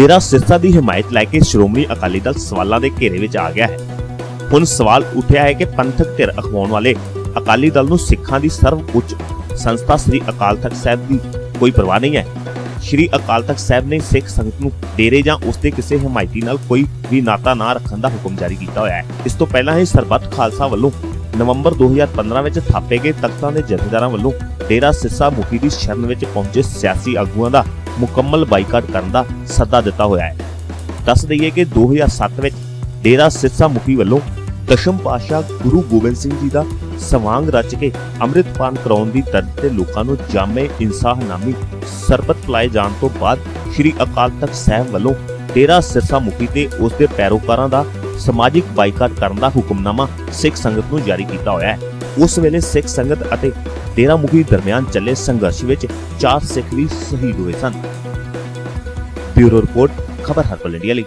ਡੇਰਾ ਸਿਰਸਾ ਦੀ ਹਮਾਇਤ ਲੈ ਕੇ ਸ਼੍ਰੋਮਣੀ ਅਕਾਲੀ ਦਲ ਸਵਾਲਾਂ ਦੇ ਘੇਰੇ ਵਿੱਚ ਆ ਗਿਆ ਹੈ। ਹੁਣ ਸਵਾਲ ਉੱਠਿਆ ਹੈ ਕਿ ਪੰਥਕ ਧਿਰ ਅਖਵਾਉਣ ਵਾਲੇ ਅਕਾਲੀ ਦਲ ਨੂੰ ਸਿੱਖਾਂ ਦੀ ਸਰਵਉੱਚ ਸੰਸਥਾ ਸ੍ਰੀ ਅਕਾਲ ਤਖਤ ਸਾਹਿਬ ਦੀ ਕੋਈ ਪਰਵਾਹ ਨਹੀਂ ਹੈ। ਸ੍ਰੀ ਅਕਾਲ ਤਖਤ ਸਾਹਿਬ ਨੇ ਸਿੱਖ ਸੰਗਤ ਨੂੰ ਡੇਰੇ ਜਾਂ ਉਸਦੇ ਕਿਸੇ ਹਮਾਇਤੀ ਨਾਲ ਕੋਈ ਵੀ ਨਾਤਾ ਨਾ ਰੱਖਣ ਦਾ ਹੁਕਮ ਜਾਰੀ ਕੀਤਾ ਹੋਇਆ ਹੈ। ਇਸ ਤੋਂ ਪਹਿਲਾਂ ਹੀ ਸਰਬੱਤ ਖਾਲਸਾ ਵੱਲੋਂ ਨਵੰਬਰ 2015 ਵਿੱਚ ਥਾਪੇ ਗਏ ਤਖਤਾਂ ਦੇ ਜਥੇਦਾਰਾਂ ਵੱਲੋਂ ਡੇਰਾ ਸਿੱਸਾ ਮੁਖੀ ਦੀ ਸ਼ਰਨ ਵਿੱਚ ਪਹੁੰਚੇ ਸਿਆਸੀ ਆਗੂਆਂ ਦਾ ਮੁਕੰਮਲ ਬਾਈਕਾਟ ਕਰਨ ਦਾ ਸੱਦਾ ਦਿੱਤਾ ਹੋਇਆ ਹੈ। ਦੱਸ ਦਈਏ ਕਿ 2007 ਵਿੱਚ ਡੇਰਾ ਸਿੱਸਾ ਮੁਖੀ ਵੱਲੋਂ ਦਸ਼ਮ ਪਾਤਸ਼ਾਹ ਗੁਰੂ ਗੋਬਿੰਦ ਸਿੰਘ ਜੀ ਦਾ ਸਵਾਂਗ ਰਚ ਕੇ ਅੰਮ੍ਰਿਤਪਾਨ ਕਰਾਉਣ ਦੀ ਤਰਜ਼ ਤੇ ਲੋਕਾਂ ਨੂੰ ਜਾਮੇ ਇਨਸਾਫ ਨਾਮੀ ਸਰਬਤ ਪਲਾਏ ਜਾਣ ਤੋਂ ਬਾਅਦ ਸ੍ਰੀ ਅਕਾਲ ਤਖਤ ਸਾਹਿਬ ਵੱਲੋਂ ਡੇਰਾ ਸਿਰਸਾ ਮੁਖੀ ਤੇ ਉਸ ਦੇ ਪੈਰੋਕਾਰਾਂ ਦਾ ਸਮਾਜਿਕ ਬਾਈਕਾਟ ਕਰਨ ਦਾ ਹੁਕਮਨਾਮਾ ਸਿੱਖ ਸੰਗਤ ਨੂੰ ਜਾਰੀ ਕੀਤਾ ਹੋਇਆ ਹੈ। ਉਸ ਵੇਲੇ ਸਿੱਖ ਸੰਗਤ ਅਤੇ ਡੇਰਾ ਮੁਖੀ ਦਰਮਿਆਨ ਚੱਲੇ ਸੰਘਰਸ਼ ਵਿੱਚ ਚਾਰ ਸਿੱਖ ਵੀ ਸ਼ਹੀਦ ਹੋਏ ਸਨ। ਬਿਊਰੋ ਰਿਪੋਰਟ, ਖਬਰ ਹਰਪਲ ਇੰਡੀਆ ਲਈ।